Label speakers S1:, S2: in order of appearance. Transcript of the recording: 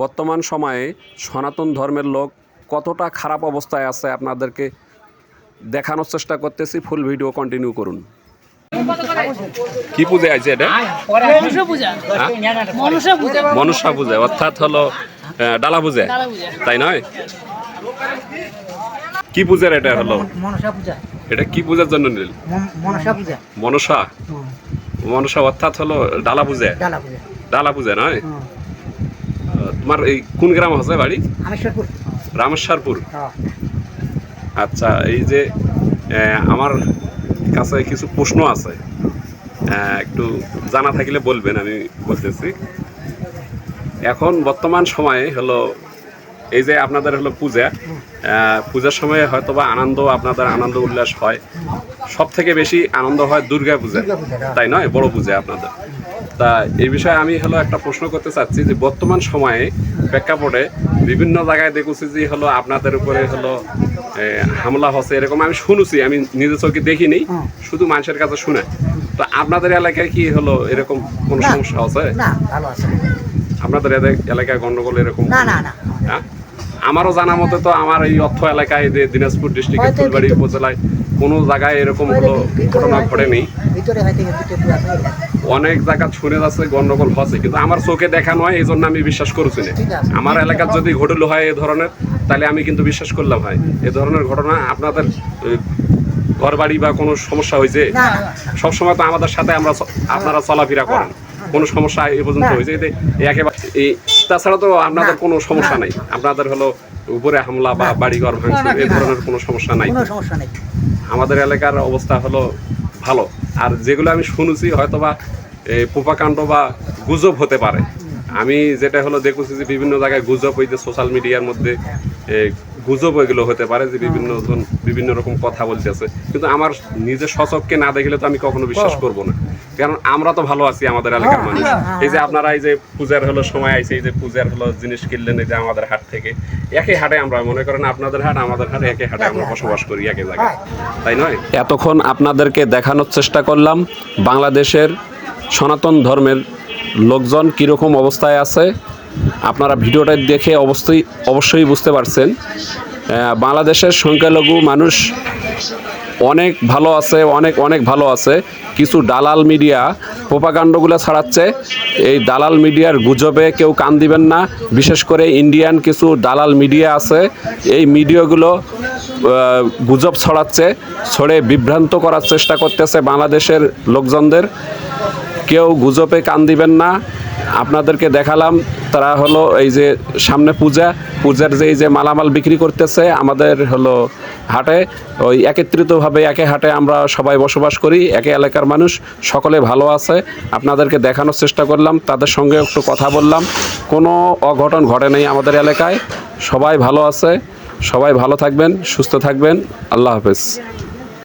S1: বর্তমান সময়ে সনাতন ধর্মের লোক কতটা খারাপ অবস্থায় আছে আপনাদেরকে দেখানোর চেষ্টা করতেছি। ফুল ভিডিও কন্টিনিউ করুন। কি পূজা আছে এটা?
S2: মনসা পূজা।
S1: হ্যাঁ?
S2: পূজা।
S1: অর্থাৎ হলো ডালা পূজা। তাই নয়? কি পূজার এটা হলো?
S3: মনসা পূজা।
S1: এটা কি পূজার জন্য নিল?
S3: মনসা পূজা।
S1: মনসা মনসা অর্থাৎ হলো ডালা পূজা।
S3: ডালা পূজা।
S1: ডালা পূজা নয়? তোমার এই কোন গ্রাম আছে বাড়ি? রামেশ্বরপুর।
S3: হ্যাঁ,
S1: আচ্ছা এই যে আমার কাছে কিছু প্রশ্ন আছে। একটু জানা থাকলে বলবেন আমি বলতেছি। এখন বর্তমান সময়ে হলো এই যে আপনাদের হলো পূজা পূজার সময়ে হয়তো বা আনন্দ আপনাদের আনন্দ উল্লাস হয়। সব থেকে বেশি আনন্দ হয় দুর্গা পূজা
S3: হ্যাঁ।
S1: তাই নয়? বড় পূজা আপনাদের। তা এই বিষয়ে আমি হলো একটা প্রশ্ন করতে চাচ্ছি যে বর্তমান সময়ে প্রেক্ষাপটে বিভিন্ন জায়গায় দেখেছি যে হলো আপনাদের উপরে হলো হামলা হচ্ছে এরকম আমি শুনেছি আমি নিজের চোখে দেখিনি শুধু মানুষের কাছে শুনে। তো আপনাদের এলাকায় কি হলো এরকম কোনো সমস্যা আছে। আপনাদের এলাক- এলাকায় গন্ডগোল এরকম
S3: না না না।
S1: হ্যাঁ? আমারও জানা মতে তো আমার এই অর্থ এলাকায় যে দিনাজপুর ডিস্ট্রিক্টের ফুলবাড়ি উপজেলায় কোনো জায়গায় এরকম হলো ঘটনা ঘটেনি। অনেক জায়গা শুনে যাচ্ছে গন্ডগোল হচ্ছে কিন্তু আমার চোখে দেখা নয় এই জন্য আমি বিশ্বাস করছি না। আমার এলাকার যদি ঘটল হয় এ ধরনের তাহলে আমি কিন্তু বিশ্বাস করলাম হয় এ ধরনের ঘটনা আপনাদের ঘর বাড়ি বা কোনো সমস্যা হয়েছে? সবসময় তো আমাদের সাথে আমরা আপনারা চলাফেরা করেন। কোনো সমস্যা এ পর্যন্ত হয়েছে। এতে একেবারে এই তাছাড়া তো আপনাদের কোনো সমস্যা নাই। আপনাদের হলো উপরে হামলা বা বাড়িঘর ভাঙচুর এই ধরনের কোনো সমস্যা নাই।
S3: কোনো সমস্যা নেই।
S1: আমাদের এলাকার অবস্থা হলো ভালো। আর যেগুলো আমি শুনেছি হয়তোবা এই পোপাকাণ্ড বা গুজব হতে পারে। আমি যেটা হলো দেখেছি যে বিভিন্ন জায়গায় গুজব হইতে সোশ্যাল মিডিয়ার মধ্যে গুজব এগুলো হতে পারে যে বিভিন্ন জন বিভিন্ন রকম কথা বলতেছে। কিন্তু আমার নিজের সচককে না দেখলে তো আমি কখনো বিশ্বাস করব না। কারণ আমরা তো ভালো আছি আমাদের এলাকার মানুষ। এই যে আপনারা এই যে পূজার হলো সময় আইছে এই যে পূজার হলো জিনিস কিনলেন এই যে আমাদের হাট থেকে একই হাটে আমরা মনে করেন আপনাদের হাট আমাদের হাট একই হাটে আমরা বসবাস করি একই জায়গায়। তাই নয়? এতক্ষণ আপনাদেরকে দেখানোর চেষ্টা করলাম বাংলাদেশের সনাতন ধর্মের লোকজন কীরকম অবস্থায় আছে। আপনারা ভিডিওটা দেখে অবশ্যই অবশ্যই বুঝতে পারছেন। বাংলাদেশের সংখ্যালঘু মানুষ অনেক ভালো আছে, অনেক অনেক ভালো আছে। কিছু দালাল মিডিয়া প্রোপাকাণ্ডগুলো ছড়াচ্ছে। এই দালাল মিডিয়ার গুজবে কেউ কান দিবেন না। বিশেষ করে ইন্ডিয়ান কিছু দালাল মিডিয়া আছে। এই মিডিয়াগুলো গুজব ছড়াচ্ছে, ছড়ে বিভ্রান্ত করার চেষ্টা করতেছে বাংলাদেশের লোকজনদের। কেউ গুজবে কান দিবেন না। আপনাদেরকে দেখালাম তারা হলো এই যে সামনে পূজা, পূজার যে এই যে মালামাল বিক্রি করতেছে, আমাদের হলো হাটে, ওই একত্রিতভাবে একে হাটে আমরা সবাই বসবাস করি, একে এলাকার মানুষ, সকলে ভালো আছে। আপনাদেরকে দেখানোর চেষ্টা করলাম, তাদের সঙ্গে একটু কথা বললাম। কোনো অঘটন ঘটে নেই আমাদের এলাকায়। সবাই ভালো আছে, সবাই ভালো থাকবেন, সুস্থ থাকবেন। আল্লাহ হাফেজ।